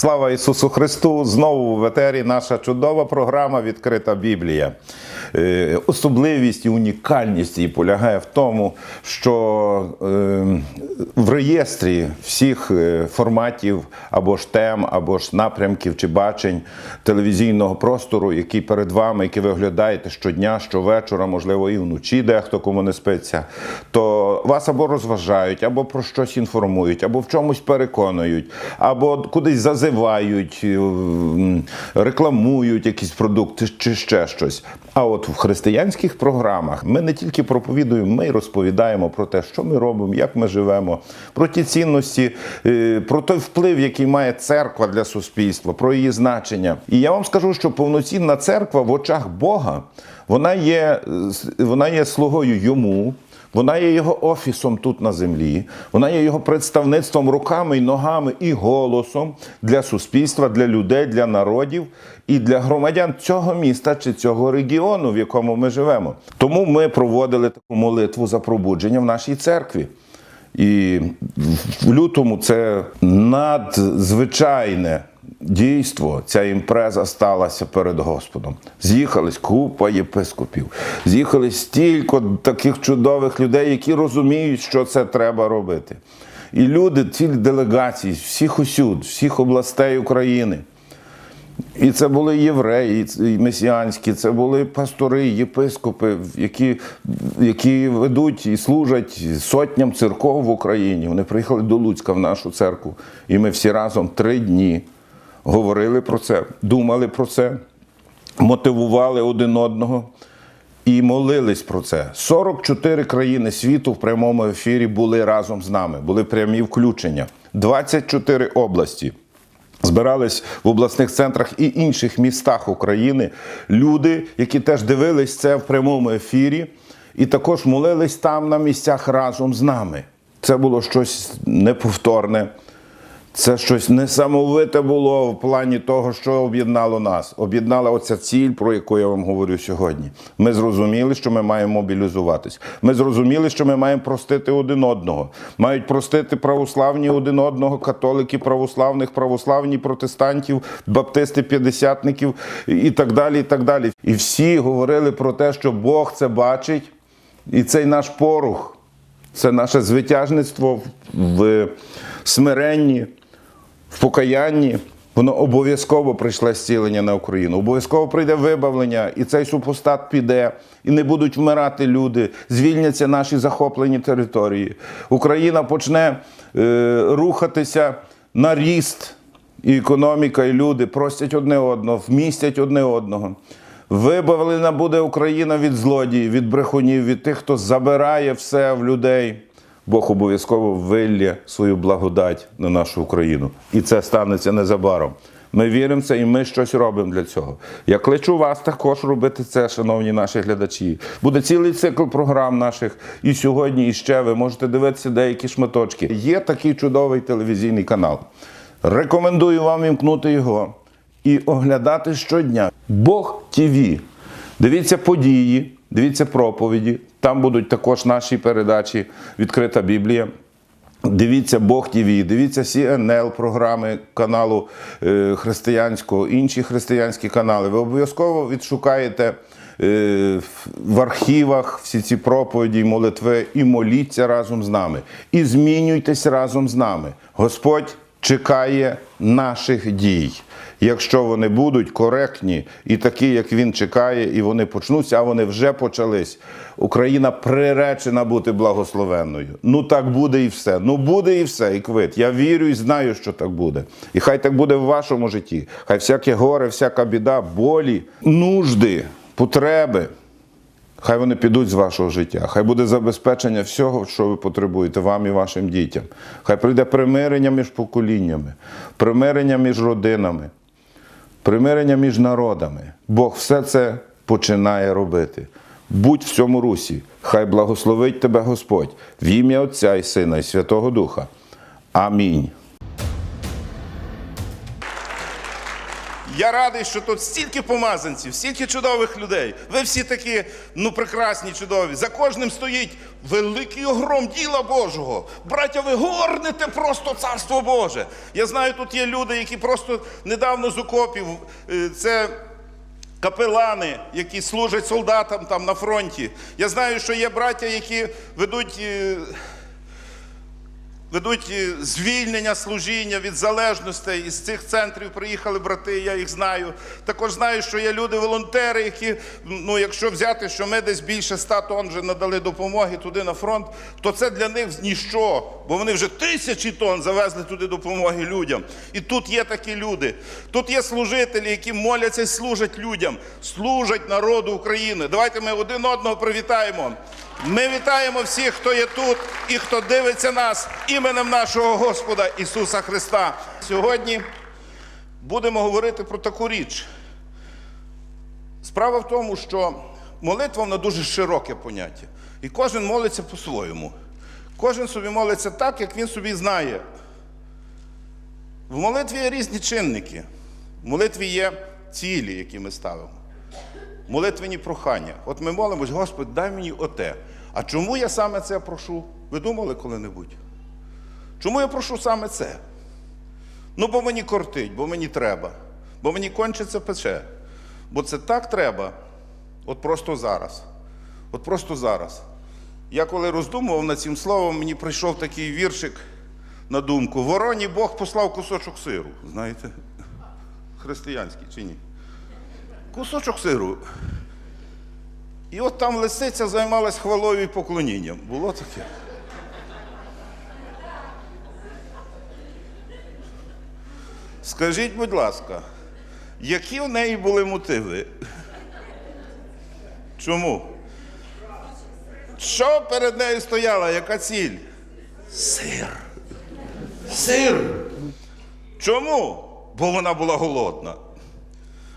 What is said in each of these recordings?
Слава Ісусу Христу! Знову в етері наша чудова програма Відкрита Біблія. Е, Особливість і унікальність її полягає в тому, що е, в реєстрі всіх е, форматів або ж тем, або ж напрямків чи бачень телевізійного простору, який перед вами, який ви оглядаєте щодня, щовечора, можливо, і вночі, дехто кому не спиться, то вас або розважають, або про щось інформують, або в чомусь переконують, або кудись зазивають, рекламують якісь продукти чи ще щось. А от в християнських програмах ми не тільки проповідуємо, ми й розповідаємо про те, що ми робимо, як ми живемо, про ті цінності, е, про той вплив, який має церква для суспільства, про її значення. І я вам скажу, що повноцінна церква в очах Бога вона є, е, вона є слугою йому. Вона є його офісом тут на землі, вона є його представництвом руками і ногами і голосом для суспільства, для людей, для народів і для громадян цього міста чи цього регіону, в якому ми живемо. Тому ми проводили таку молитву за пробудження в нашій церкві. І в лютому це надзвичайне дійство, ця імпреза сталася перед Господом. З'їхались купа єпископів, з'їхались стільки таких чудових людей, які розуміють, що це треба робити. І люди, цілі делегації, всіх усюд, всіх областей України. І це були євреї, і месіанські, це були пастори, єпископи, які, які ведуть і служать сотням церков в Україні. Вони приїхали до Луцька в нашу церкву. І ми всі разом три дні говорили про це, думали про це, мотивували один одного і молились про це. 44 країни світу в прямому ефірі були разом з нами, були прямі включення. 24 області. Збирались в обласних центрах і інших містах України люди, які теж дивились це в прямому ефірі, і також молились там на місцях разом з нами. Це було щось неповторне. Це щось несамовите було в плані того, що об'єднало нас. Об'єднала оця ціль, про яку я вам говорю сьогодні. Ми зрозуміли, що ми маємо мобілізуватись. Ми зрозуміли, що ми маємо простити один одного. Мають простити православні один одного, католики, православних, православні протестантів, баптисти, п'ятдесятників і так далі. І так далі. І всі говорили про те, що Бог це бачить, і цей наш порух. Це наше звитяжництво в смиренні, в покаянні. Воно обов'язково прийшле зцілення на Україну. Обов'язково прийде вибавлення, і цей супостат піде, і не будуть вмирати люди, звільняться наші захоплені території. Україна почне е, рухатися на ріст, і економіка, і люди простять одне одного, вмістять одне одного. Вибавлена буде Україна від злодіїв, від брехунів, від тих, хто забирає все в людей. Бог обов'язково виллє свою благодать на нашу Україну. І це станеться незабаром. Ми віримо це і ми щось робимо для цього. Я кличу вас також робити це, шановні наші глядачі. Буде цілий цикл програм наших і сьогодні, і ще ви можете дивитися деякі шматочки. Є такий чудовий телевізійний канал. Рекомендую вам імкнути його і оглядати щодня. Бог ТВ. Дивіться події, дивіться проповіді. Там будуть також наші передачі Відкрита Біблія. Дивіться Бог ТВ, дивіться CNL програми каналу е, християнського, інші християнські канали. Ви обов'язково відшукаєте е, в архівах всі ці проповіді, молитви і моліться разом з нами. І змінюйтесь разом з нами. Господь чекає наших дій. Якщо вони будуть коректні і такі, як він чекає, і вони почнуться, а вони вже почались. Україна приречена бути благословенною. Ну так буде і все. Ну буде і все, і квит. Я вірю і знаю, що так буде. І хай так буде в вашому житті. Хай всяке горе, всяка біда, болі, нужди, потреби. Хай вони підуть з вашого життя. Хай буде забезпечення всього, що ви потребуєте вам і вашим дітям. Хай прийде примирення між поколіннями, примирення між родинами, примирення між народами. Бог все це починає робити. Будь в цьому русі, хай благословить тебе Господь в ім'я Отця і Сина і Святого Духа. Амінь. Я радий, що тут стільки помазанців, стільки чудових людей. Ви всі такі, ну, прекрасні, чудові. За кожним стоїть великий огром діла Божого. Браття, ви горнете просто царство Боже. Я знаю, тут є люди, які просто недавно з окопів. е, Це капелани, які служать солдатам там на фронті. Я знаю, що є браття, які ведуть. Ведуть е, звільнення служіння від залежностей. Із цих центрів приїхали брати, я їх знаю. Також знаю, що є люди, волонтери, які, ну, якщо взяти, що ми десь більше 100 тонн вже надали допомоги туди на фронт, то це для них ніщо, бо вони вже тисячі тонн завезли туди допомоги людям. І тут є такі люди. Тут є служителі, які моляться і служать людям, служать народу України. Давайте ми один одного привітаємо. Ми вітаємо всіх, хто є тут і хто дивиться нас іменем нашого Господа Ісуса Христа. Сьогодні будемо говорити про таку річ. Справа в тому, що молитва вона дуже широке поняття. І кожен молиться по-своєму. Кожен собі молиться так, як він собі знає. В молитві є різні чинники. В молитві є цілі, які ми ставимо молитвені прохання. От ми молимось, Господь, дай мені оте. А чому я саме це прошу? Ви думали коли-небудь? Чому я прошу саме це? Ну, бо мені кортить, бо мені треба, бо мені кончиться пече. Бо це так треба, от просто зараз. От просто зараз. Я коли роздумував над цим словом, мені прийшов такий віршик на думку. Вороні Бог послав кусочок сиру. Знаєте? Християнський чи ні? кусочок сиру. І от там лисиця займалась хвалою і поклонінням. Було таке? Скажіть, будь ласка, які в неї були мотиви? Чому? Що перед нею стояла? Яка ціль? Сир. Сир. Чому? Бо вона була голодна.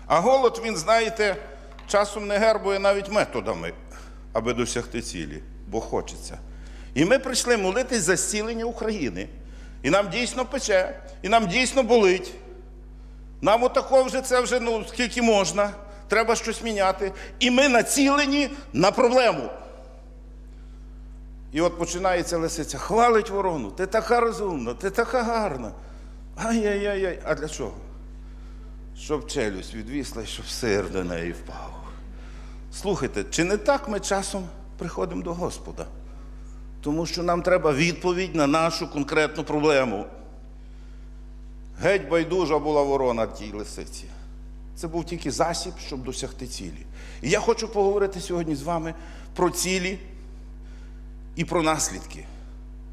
А голод, він, знаєте, часом не гербує навіть методами, аби досягти цілі, бо хочеться. І ми прийшли молитись за зцілення України. І нам дійсно пече, і нам дійсно болить. Нам отако вже це вже ну, скільки можна, треба щось міняти. І ми націлені на проблему. І от починається лисиця, хвалить ворону, ти така розумна, ти така гарна. Ай-яй-яй, а для чого? Щоб челюсть відвісла і щоб сир до неї впав. Слухайте, чи не так ми часом приходимо до Господа? Тому що нам треба відповідь на нашу конкретну проблему. Геть байдужа була ворона тій лисиці. Це був тільки засіб, щоб досягти цілі. І я хочу поговорити сьогодні з вами про цілі і про наслідки.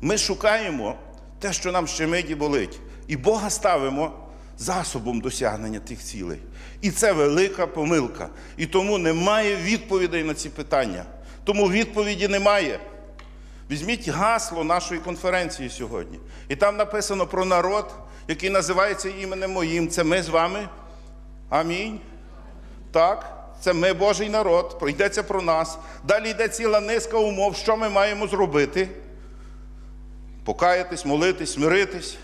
Ми шукаємо те, що нам щемить і болить, і Бога ставимо засобом досягнення тих цілей. І це велика помилка. І тому немає відповідей на ці питання. Тому відповіді немає. Візьміть гасло нашої конференції сьогодні. І там написано про народ, який називається іменем моїм. Це ми з вами. Амінь. Так, це ми Божий народ, йдеться про нас. Далі йде ціла низка умов, що ми маємо зробити. Покаятись, молитись, смиритись.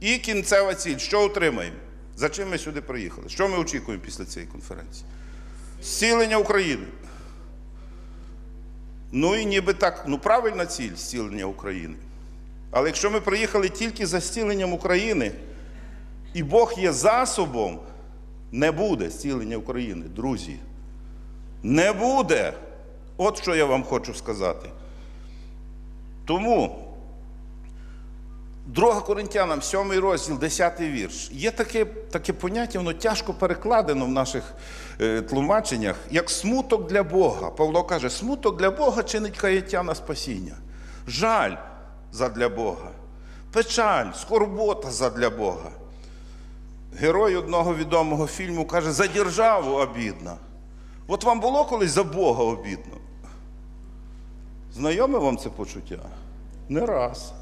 І кінцева ціль, що отримаємо? За чим ми сюди приїхали? Що ми очікуємо після цієї конференції? Зцілення України. Ну і ніби так, ну правильна ціль зцілення України. Але якщо ми приїхали тільки за зціленням України, і Бог є засобом, не буде зцілення України, друзі. Не буде. От що я вам хочу сказати. Тому 2 Коринтянам, 7 розділ, 10 вірш. Є таке, таке поняття, воно тяжко перекладено в наших е, тлумаченнях, як смуток для Бога. Павло каже, смуток для Бога чинить каяття на спасіння. Жаль задля Бога, печаль, скорбота задля Бога. Герой одного відомого фільму каже, за державу обідно. От вам було колись за Бога обідно? Знайоме вам це почуття? Не раз.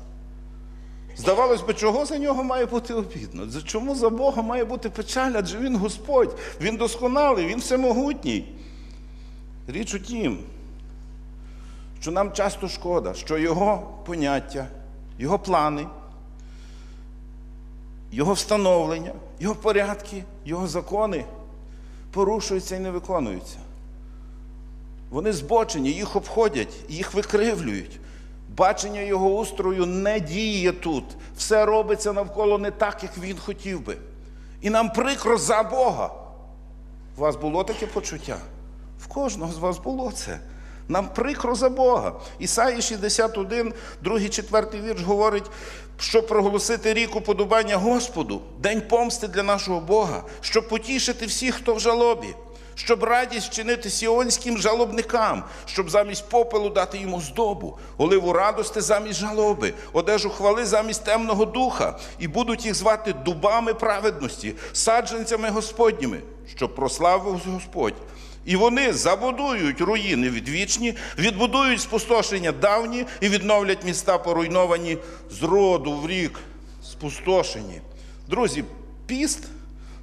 Здавалось би, чого за нього має бути обідно? Чому за Бога має бути печаль? Адже Він Господь, Він досконалий, Він всемогутній. Річ у тім, що нам часто шкода, що Його поняття, Його плани його встановлення, його порядки, його закони порушуються і не виконуються. Вони збочені, їх обходять, їх викривлюють. Бачення його устрою не діє тут. Все робиться навколо не так, як він хотів би. І нам прикро за Бога. У вас було таке почуття? В кожного з вас було це. Нам прикро за Бога. Ісаї 61, 2, 4 вірш говорить, щоб проголосити рік уподобання Господу, день помсти для нашого Бога, щоб потішити всіх, хто в жалобі, щоб радість чинити сіонським жалобникам, щоб замість попелу дати йому здобу, оливу радости замість жалоби, одежу хвали замість темного духа, і будуть їх звати дубами праведності, саджанцями Господніми, щоб прославив Господь. І вони забудують руїни відвічні, відбудують спустошення давні і відновлять міста поруйновані з роду в рік, спустошені. Друзі, піст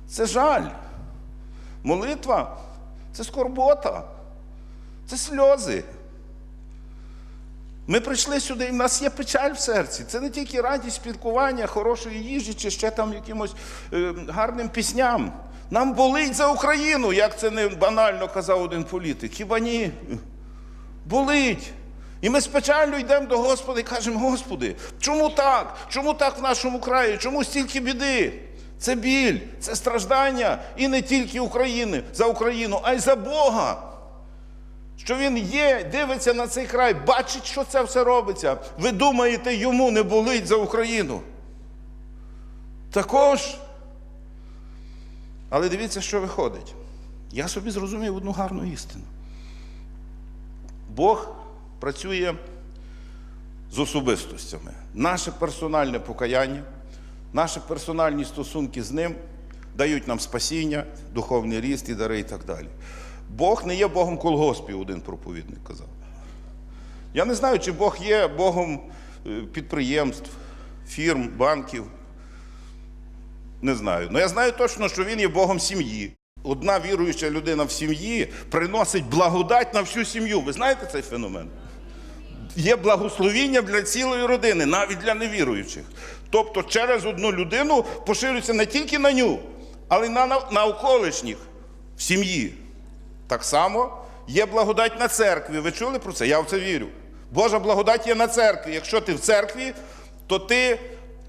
це жаль. Молитва це скорбота, це сльози. Ми прийшли сюди, і в нас є печаль в серці. Це не тільки радість спілкування, хорошої їжі чи ще там якимось е, гарним пісням. Нам болить за Україну, як це не банально казав один політик. Хіба ні? Болить. І ми з печалью йдемо до Господа і кажемо: Господи, чому так? Чому так в нашому краї? Чому стільки біди? Це біль, це страждання і не тільки України за Україну, а й за Бога. Що він є, дивиться на цей край, бачить, що це все робиться. Ви думаєте, йому не болить за Україну? Також. Але дивіться, що виходить. Я собі зрозумів одну гарну істину. Бог працює з особистостями. Наше персональне покаяння, наші персональні стосунки з ним дають нам спасіння, духовний ріст і дари і так далі. Бог не є Богом колгоспів, один проповідник казав. Я не знаю, чи Бог є Богом е, підприємств, фірм, банків. Не знаю. Ну я знаю точно, що він є Богом сім'ї. Одна віруюча людина в сім'ї приносить благодать на всю сім'ю. Ви знаєте цей феномен? Є благословіння для цілої родини, навіть для невіруючих. Тобто через одну людину поширюється не тільки на ню, але й на, на, на околишніх в сім'ї. Так само є благодать на церкві. Ви чули про це? Я в це вірю. Божа благодать є на церкві. Якщо ти в церкві, то ти,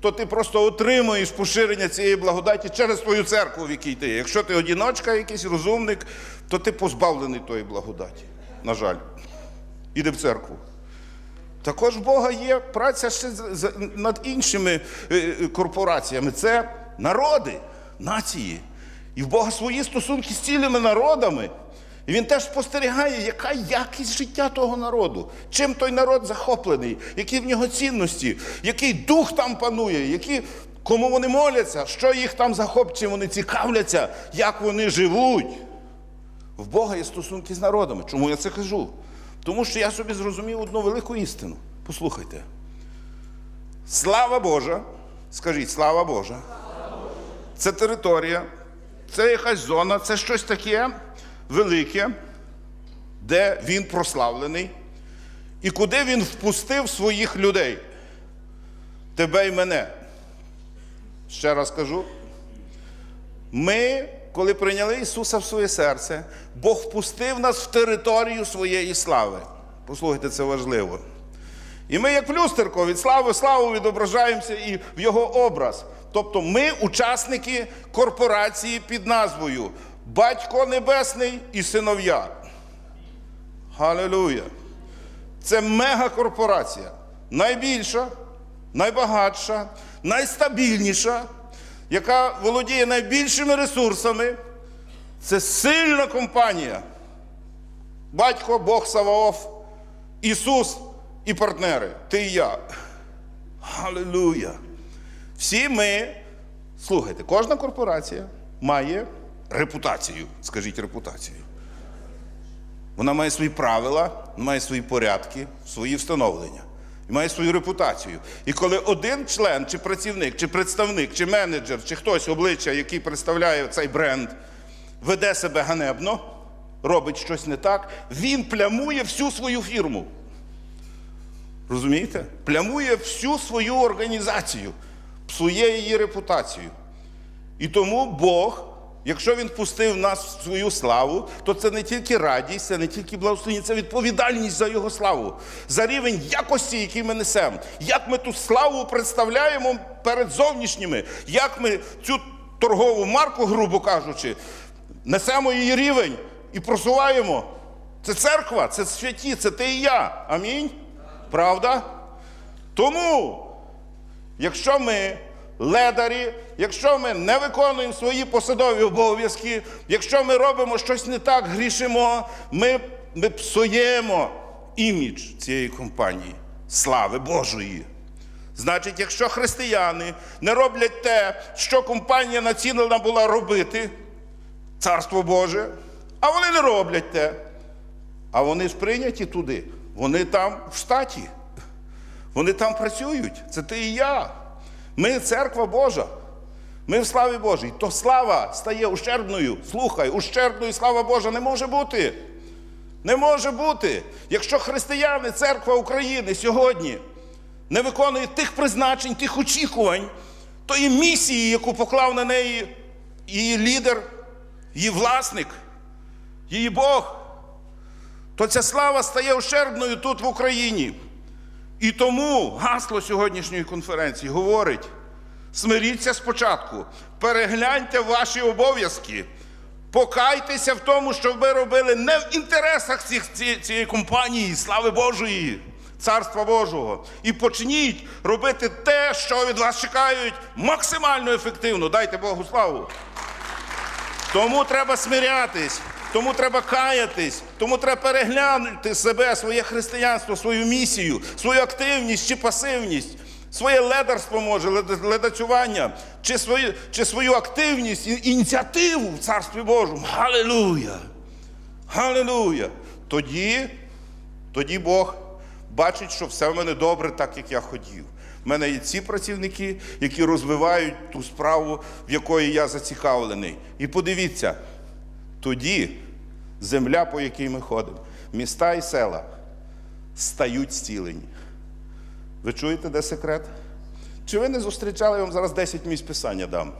то ти просто отримуєш поширення цієї благодаті через твою церкву, в якій ти. є. Якщо ти одіночка, якийсь розумник, то ти позбавлений тої благодаті. На жаль. Іди в церкву. Також в Бога є праця ще над іншими е, е, корпораціями. Це народи, нації. І в Бога свої стосунки з цілими народами. І він теж спостерігає, яка якість життя того народу, чим той народ захоплений, які в нього цінності, який дух там панує, які, кому вони моляться, що їх там захоплює, чим вони цікавляться, як вони живуть. В Бога є стосунки з народами. Чому я це кажу? Тому що я собі зрозумів одну велику істину. Послухайте. Слава Божа, скажіть, слава Божа. Це територія, це якась зона, це щось таке велике, де він прославлений, і куди він впустив своїх людей. Тебе і мене. Ще раз кажу, ми, коли прийняли Ісуса в своє серце, Бог впустив нас в територію своєї слави. Послухайте, це важливо. І ми, як в люстерко, від слави славу відображаємося і в Його образ. Тобто ми учасники корпорації під назвою Батько Небесний і синов'я. Халилуя! Це мегакорпорація. Найбільша, найбагатша, найстабільніша, яка володіє найбільшими ресурсами. Це сильна компанія. Батько, Бог Саваоф, Ісус і партнери. Ти і я. Халилуя! Всі ми, слухайте, кожна корпорація має репутацію. Скажіть репутацію. Вона має свої правила, має свої порядки, свої встановлення. І має свою репутацію. І коли один член, чи працівник, чи представник, чи менеджер, чи хтось обличчя, який представляє цей бренд, веде себе ганебно, робить щось не так, він плямує всю свою фірму. Розумієте? Плямує всю свою організацію. псує її репутацію. І тому Бог, якщо Він впустив нас в свою славу, то це не тільки радість, це не тільки благословення, це відповідальність за Його славу, за рівень якості, який ми несемо. Як ми ту славу представляємо перед зовнішніми, як ми цю торгову марку, грубо кажучи, несемо її рівень і просуваємо. Це церква, це святі, це ти і я. Амінь. Правда? Тому Якщо ми ледарі, якщо ми не виконуємо свої посадові обов'язки, якщо ми робимо щось не так, грішимо, ми, ми псуємо імідж цієї компанії, слави Божої. Значить, якщо християни не роблять те, що компанія націлена була робити, Царство Боже, а вони не роблять те. А вони ж прийняті туди, вони там в штаті. Вони там працюють. Це ти і я. Ми церква Божа. Ми в славі Божій. То слава стає ущербною. Слухай, ущербною слава Божа не може бути. Не може бути. Якщо християни, церква України сьогодні не виконує тих призначень, тих очікувань, тої місії, яку поклав на неї її лідер, її власник, її Бог, то ця слава стає ущербною тут в Україні. І тому гасло сьогоднішньої конференції говорить: смиріться спочатку, перегляньте ваші обов'язки, покайтеся в тому, що ви робили не в інтересах цих, цієї компанії, слави Божої, Царства Божого. І почніть робити те, що від вас чекають, максимально ефективно. Дайте Богу славу. Тому треба смирятись, тому треба каятись, тому треба переглянути себе, своє християнство, свою місію, свою активність чи пасивність, своє ледарство може, лед- ледацювання, чи свою, чи свою активність, ініціативу в Царстві Божому. Галилуя! Галилуя! Тоді, тоді Бог бачить, що все в мене добре, так як я хотів. У мене є ці працівники, які розвивають ту справу, в якої я зацікавлений. І подивіться, тоді земля, по якій ми ходимо, міста і села стають зцілені. Ви чуєте, де секрет? Чи ви не зустрічали я вам зараз 10 місць писання дам?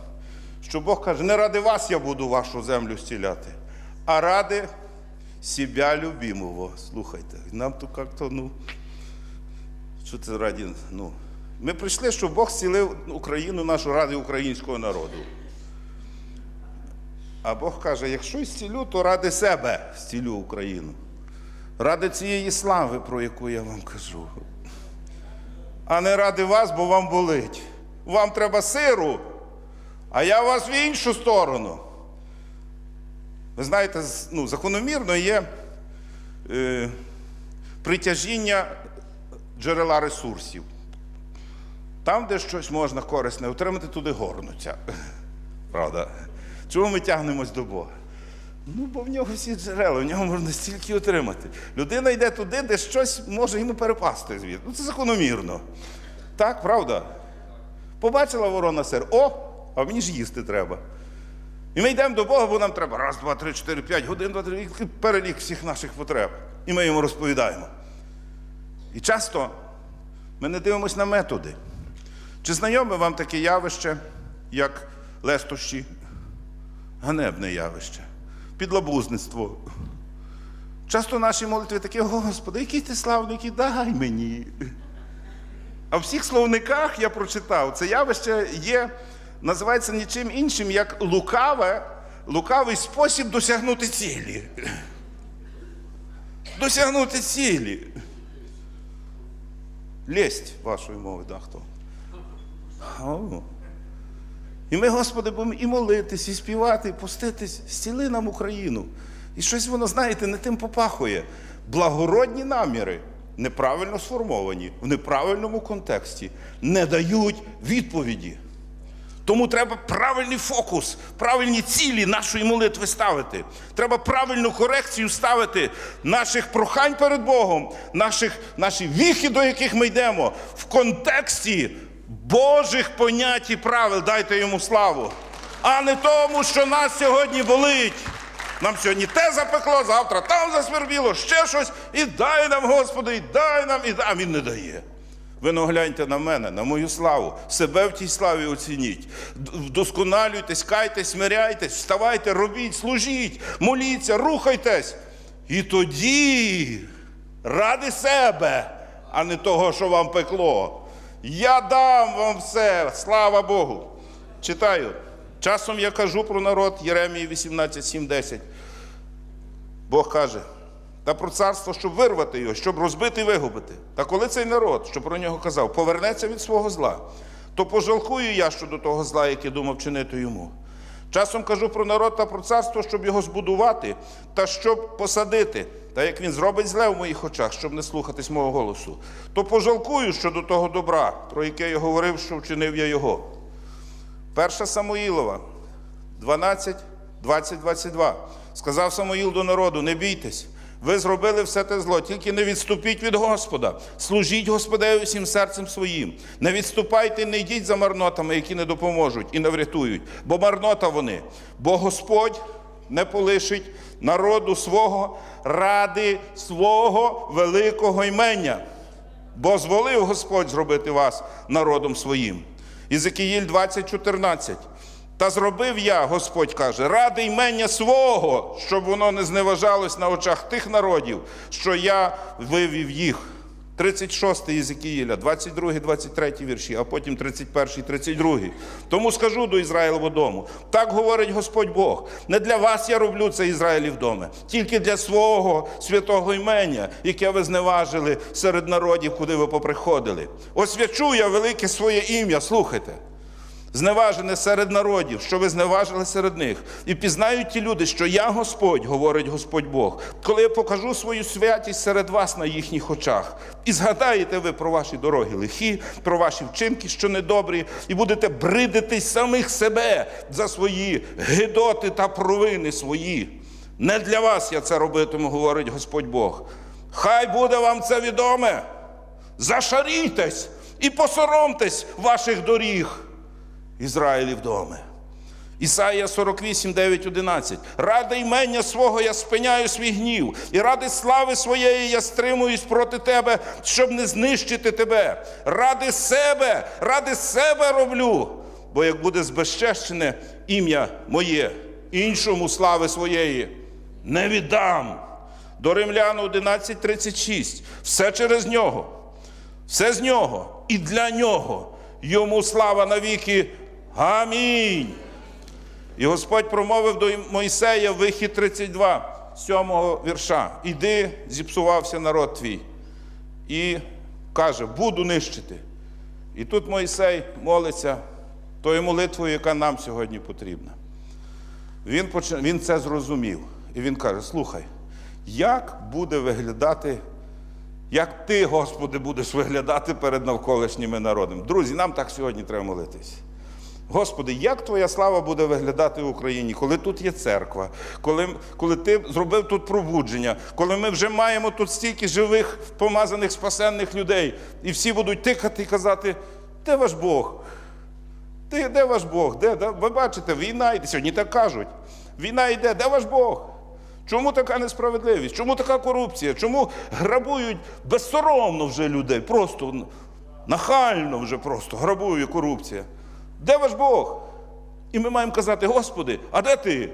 Що Бог каже, не ради вас я буду вашу землю зціляти, а ради себя любимого. Слухайте, нам тут як-то, ну, що це раді, ну. Ми прийшли, щоб Бог зцілив Україну нашу ради українського народу. А Бог каже, якщо зцілю, то ради себе зцілю Україну. Ради цієї слави, про яку я вам кажу. А не ради вас, бо вам болить. Вам треба сиру, а я вас в іншу сторону. Ви знаєте, ну, закономірно є е, притяжіння джерела ресурсів. Там, де щось можна корисне отримати, туди горнуться. Правда? Чому ми тягнемось до Бога? Ну, бо в нього всі джерела, в нього можна стільки отримати. Людина йде туди, де щось може йому перепасти звідти. Ну, це закономірно. Так, правда? Побачила ворона сир. О, а мені ж їсти треба. І ми йдемо до Бога, бо нам треба раз, два, три, чотири, п'ять годин, два, три, перелік всіх наших потреб. І ми йому розповідаємо. І часто ми не дивимося на методи. Чи знайоме вам таке явище, як лестощі? Ганебне явище, підлабузництво. Часто наші молитви такі, Господи, який ти славний, який дай мені. А в всіх словниках я прочитав, це явище є, називається нічим іншим, як лукаве, лукавий спосіб досягнути цілі. Досягнути цілі. Лесть вашої мови, да, хто? І ми, Господи, будемо і молитись, і співати, і поститись, зціли нам Україну. І щось воно, знаєте, не тим попахує. Благородні наміри, неправильно сформовані, в неправильному контексті, не дають відповіді. Тому треба правильний фокус, правильні цілі нашої молитви ставити. Треба правильну корекцію ставити наших прохань перед Богом, наших, наші віхи, до яких ми йдемо, в контексті Божих понять і правил. Дайте йому славу. А не тому, що нас сьогодні болить. Нам сьогодні те запекло, завтра там засвербіло, ще щось. І дай нам, Господи, і дай нам, і дай. А він не дає. Ви ну гляньте на мене, на мою славу. Себе в тій славі оцініть. Вдосконалюйтесь, кайтесь, смиряйтесь, вставайте, робіть, служіть, моліться, рухайтесь. І тоді ради себе, а не того, що вам пекло. Я дам вам все, слава Богу. Читаю. Часом я кажу про народ Єремії 18, 7, 10. Бог каже, та про царство, щоб вирвати його, щоб розбити і вигубити. Та коли цей народ, що про нього казав, повернеться від свого зла, то пожалкую я щодо того зла, яке думав чинити йому. Часом кажу про народ та про царство, щоб його збудувати та щоб посадити. Та як він зробить зле в моїх очах, щоб не слухатись мого голосу, то пожалкую щодо того добра, про яке я говорив, що вчинив я його. Перша Самуїлова, 12, 20, 22. Сказав Самуїл до народу: не бійтесь, ви зробили все те зло, тільки не відступіть від Господа. Служіть Господеві всім серцем своїм. Не відступайте, не йдіть за марнотами, які не допоможуть і не врятують, бо марнота вони. Бо Господь не полишить народу свого ради свого великого імення бо зволив Господь зробити вас народом своїм. Ізекіїль 20:14. Та зробив я, Господь каже, ради ймення свого, щоб воно не зневажалось на очах тих народів, що я вивів їх. 36 Єзекіїля, 22, 23 вірші, а потім 31, 32. Тому скажу до Ізраїлового дому: так говорить Господь Бог. Не для вас я роблю це Ізраїлів доме, тільки для свого святого імення, яке ви зневажили серед народів, куди ви поприходили. Освячу я велике своє ім'я. Слухайте зневажене серед народів, що ви зневажили серед них. І пізнають ті люди, що я Господь, говорить Господь Бог, коли я покажу свою святість серед вас на їхніх очах. І згадаєте ви про ваші дороги лихі, про ваші вчинки, що недобрі, і будете бридитись самих себе за свої гидоти та провини свої. Не для вас я це робитиму, говорить Господь Бог. Хай буде вам це відоме. Зашарійтесь і посоромтесь ваших доріг. Ізраїлів доме. Ісаїя 48, 9, 11. Ради ймення свого я спиняю свій гнів, і ради слави своєї я стримуюсь проти тебе, щоб не знищити тебе. Ради себе, ради себе роблю. Бо як буде збезчещене ім'я моє, іншому слави своєї не віддам. До Римлян 11.36. Все через нього. Все з нього і для нього. Йому слава навіки. Амінь. І Господь промовив до Мойсея вихід 32, 7 вірша. Іди, зіпсувався народ твій. І каже, буду нищити. І тут Мойсей молиться тою молитвою, яка нам сьогодні потрібна. Він, поч- він це зрозумів. І він каже: слухай, як буде виглядати, як ти, Господи, будеш виглядати перед навколишніми народами? Друзі, нам так сьогодні треба молитись. Господи, як Твоя слава буде виглядати в Україні, коли тут є церква, коли, коли Ти зробив тут пробудження, коли ми вже маємо тут стільки живих, помазаних, спасенних людей, і всі будуть тикати і казати, де ваш Бог? Ти, де ваш Бог? Де, де? Ви бачите, війна йде. Сьогодні так кажуть. Війна йде, де ваш Бог? Чому така несправедливість? Чому така корупція? Чому грабують безсоромно вже людей? Просто нахально вже просто грабує корупція. Де ваш Бог? І ми маємо казати, Господи, а де ти?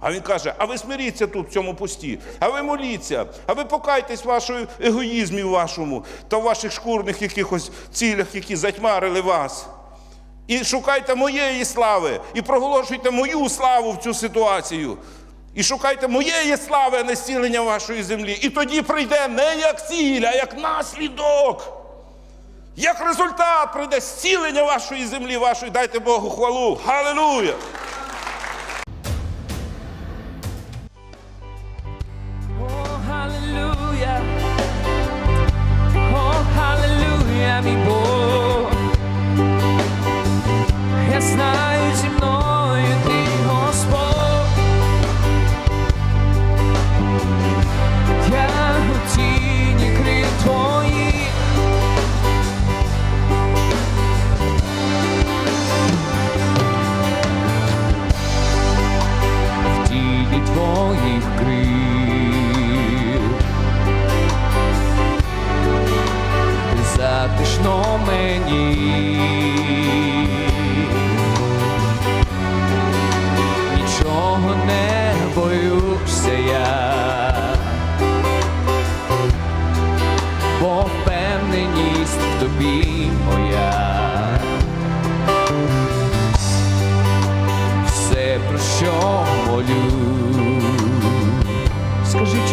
А він каже: а ви смиріться тут в цьому пості, а ви моліться, а ви покайтесь в вашому егоїзмі вашому та в ваших шкурних якихось цілях, які затьмарили вас. І шукайте моєї слави, і проголошуйте мою славу в цю ситуацію. І шукайте моєї слави, а не зцілення вашої землі. І тоді прийде не як ціль, а як наслідок. Як результат прийде зцілення вашої землі, вашої, дайте Богу хвалу. Халилуя!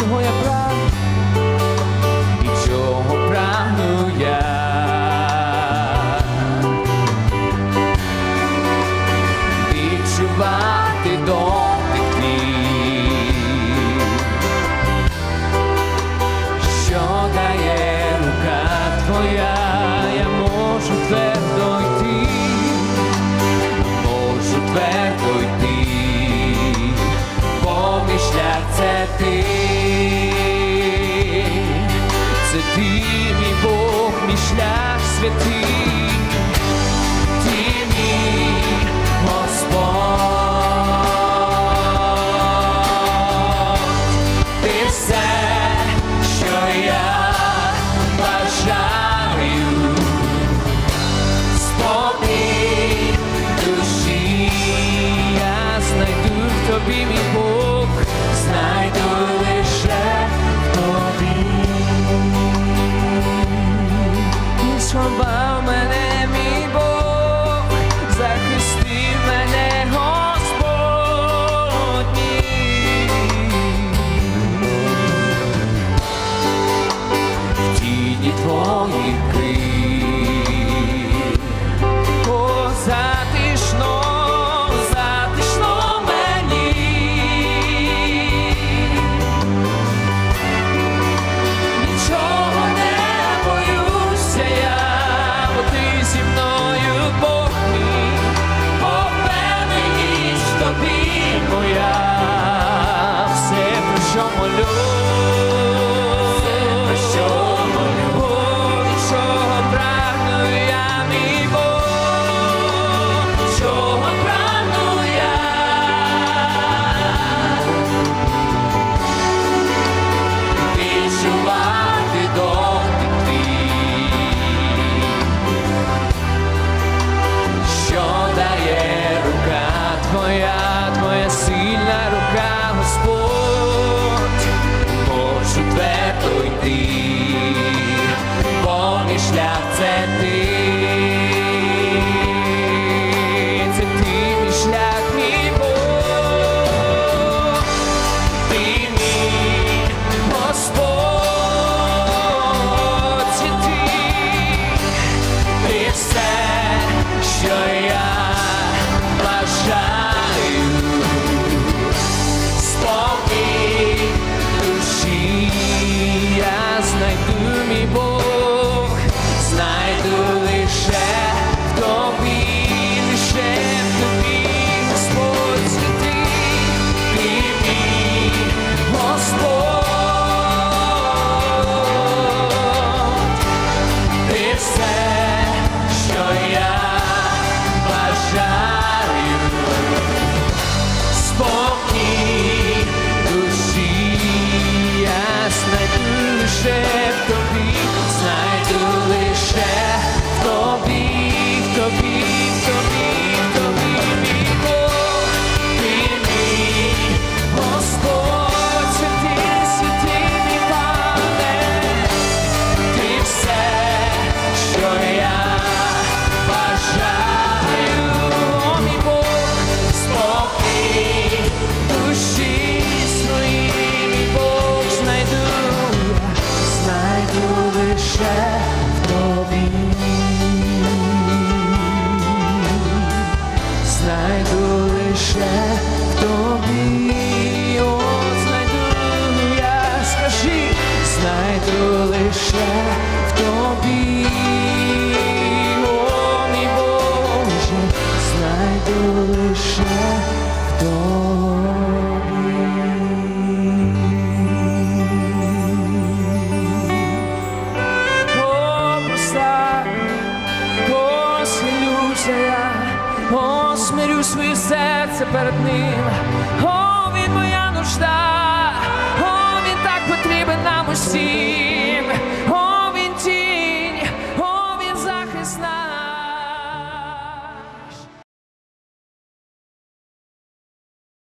Скажи, чого я знайду в